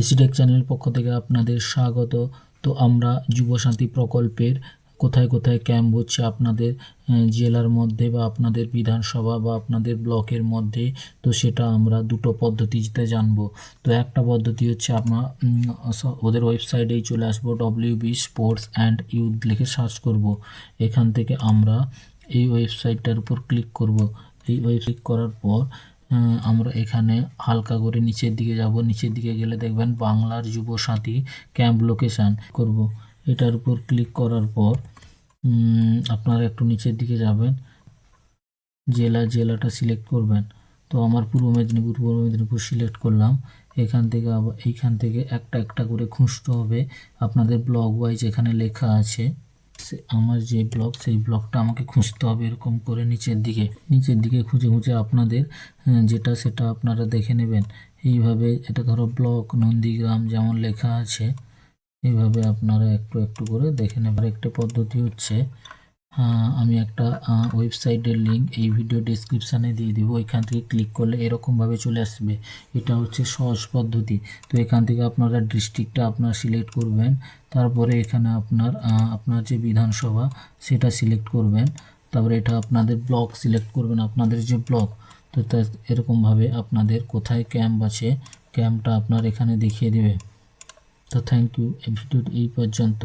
এসিটেক channel পক্ষ থেকে আপনাদের স্বাগত। তো আমরা যুবসাথী প্রকল্পের কোথায় কোথায় ক্যাম্প হচ্ছে আপনাদের জেলার মধ্যে বা আপনাদের বিধানসভা বা আপনাদের ব্লকের মধ্যে, তো সেটা আমরা দুটো পদ্ধতিতে জানব। তো একটা পদ্ধতি হচ্ছে আপনার ওদের ওয়েবসাইটেই চলে আসব W B sports and youth লিখে সার্চ করব। এখান থেকে আমরা এই ওয়েবসাইটটার উপর ক্লিক করব। এই ওয়েবসাইট করার পর আমরা এখানে হালকা করে নিচের দিকে যাব। নিচের দিকে গেলে দেখবেন বাংলার যুব সাথী ক্যাম্প লোকেশান করব। এটার উপর ক্লিক করার পর আপনারা একটু নিচের দিকে যাবেন। জেলা, জেলাটা সিলেক্ট করবেন। তো আমার পূর্ব মেদিনীপুর পূর্ব মেদিনীপুর সিলেক্ট করলাম। এখান থেকে আবার, এইখান থেকে একটা একটা করে খুঁজতে হবে। আপনাদের ব্লগ ওয়াইজ এখানে লেখা আছে। আমার যে ব্লক সেই ব্লকটা আমাকে খুঁজতে হবে এরকম করে নিচের দিকে। নিচের দিকে খুঁজে খুঁজে আপনাদের আহ, যেটা সেটা আপনারা দেখে নেবেন। এইভাবে এটা ধরো ব্লক নন্দীগ্রাম যেমন লেখা আছে এইভাবে আপনারা একটু একটু করে দেখে নেবেন। একটা পদ্ধতি হচ্ছে আমি একটা ওয়েবসাইটের লিঙ্ক এই ভিডিও ডেসক্রিপশানে দিয়ে দিব। এখান থেকে ক্লিক করলে এরকমভাবে চলে আসবে। এটা হচ্ছে সহজ পদ্ধতি। তো এখান থেকে আপনারা ডিস্ট্রিক্টটা আপনার সিলেক্ট করবেন। তারপরে এখানে আপনার আপনার যে বিধানসভা, সেটা সিলেক্ট করবেন। তারপরে এটা আপনাদের ব্লক সিলেক্ট করবেন, আপনাদের যে ব্লক তো এরকমভাবে আপনাদের কোথায় ক্যাম্প আছে ক্যাম্পটা আপনার এখানে দেখিয়ে দেবে। তো থ্যাংক ইউ ভিডিও এই পর্যন্ত।